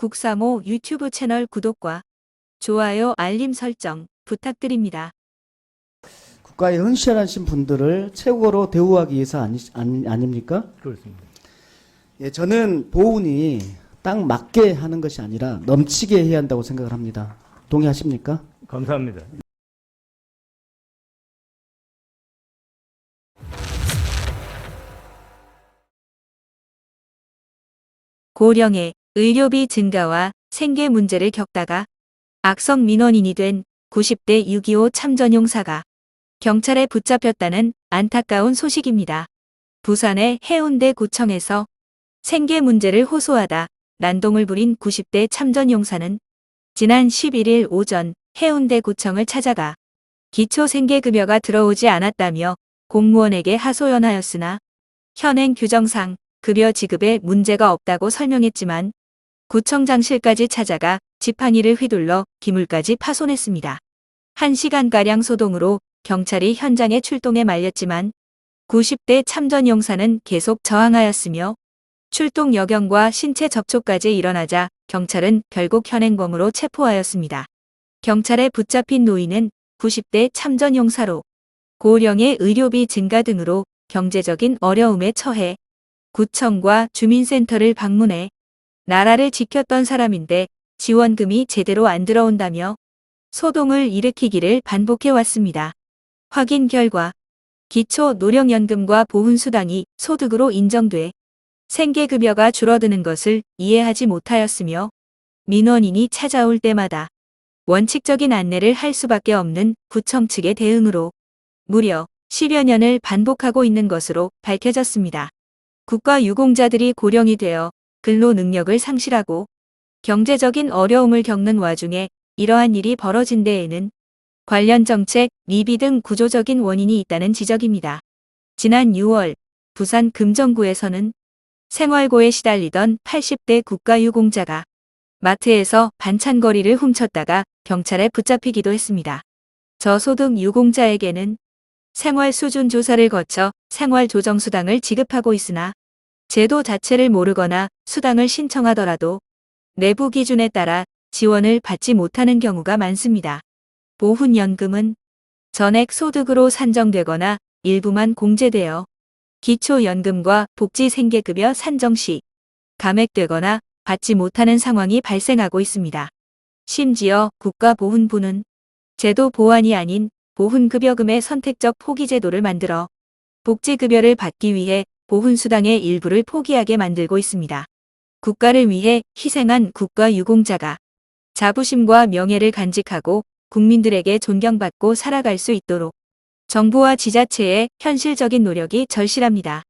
국사모 유튜브 채널 구독과 좋아요 알림 설정 부탁드립니다. 국가에 헌신하신 분들을 최고로 대우하기 위해서 아니, 아니, 아닙니까? 그렇습니다. 예, 저는 보훈이 딱 맞게 하는 것이 아니라 넘치게 해야 한다고 생각을 합니다. 동의하십니까? 감사합니다. 고령의 의료비 증가와 생계 문제를 겪다가 악성 민원인이 된 90대 6.25 참전용사가 경찰에 붙잡혔다는 안타까운 소식입니다. 부산의 해운대 구청에서 생계 문제를 호소하다 난동을 부린 90대 참전용사는 지난 11일 오전 해운대 구청을 찾아가 기초 생계급여가 들어오지 않았다며 공무원에게 하소연하였으나 현행 규정상 급여 지급에 문제가 없다고 설명했지만 구청장실까지 찾아가 지팡이를 휘둘러 기물까지 파손했습니다. 1시간가량 소동으로 경찰이 현장에 출동해 말렸지만 90대 참전 용사는 계속 저항하였으며 출동 여경과 신체 접촉까지 일어나자 경찰은 결국 현행범으로 체포하였습니다. 경찰에 붙잡힌 노인은 90대 참전 용사로 고령의 의료비 증가 등으로 경제적인 어려움에 처해 구청과 주민센터를 방문해 나라를 지켰던 사람인데 지원금이 제대로 안 들어온다며 소동을 일으키기를 반복해 왔습니다. 확인 결과 기초 노령연금과 보훈수당이 소득으로 인정돼 생계급여가 줄어드는 것을 이해하지 못하였으며 민원인이 찾아올 때마다 원칙적인 안내를 할 수밖에 없는 구청 측의 대응으로 무려 10여 년을 반복하고 있는 것으로 밝혀졌습니다. 국가 유공자들이 고령이 되어 근로 능력을 상실하고 경제적인 어려움을 겪는 와중에 이러한 일이 벌어진 데에는 관련 정책, 미비 등 구조적인 원인이 있다는 지적입니다. 지난 6월 부산 금정구에서는 생활고에 시달리던 80대 국가유공자가 마트에서 반찬거리를 훔쳤다가 경찰에 붙잡히기도 했습니다. 저소득 유공자에게는 생활 수준 조사를 거쳐 생활 조정수당을 지급하고 있으나 제도 자체를 모르거나 수당을 신청하더라도 내부 기준에 따라 지원을 받지 못하는 경우가 많습니다. 보훈연금은 전액 소득으로 산정되거나 일부만 공제되어 기초연금과 복지생계급여 산정 시 감액되거나 받지 못하는 상황이 발생하고 있습니다. 심지어 국가보훈부는 제도 보완이 아닌 보훈급여금의 선택적 포기 제도를 만들어 복지급여를 받기 위해 보훈수당의 일부를 포기하게 만들고 있습니다. 국가를 위해 희생한 국가 유공자가 자부심과 명예를 간직하고 국민들에게 존경받고 살아갈 수 있도록 정부와 지자체의 현실적인 노력이 절실합니다.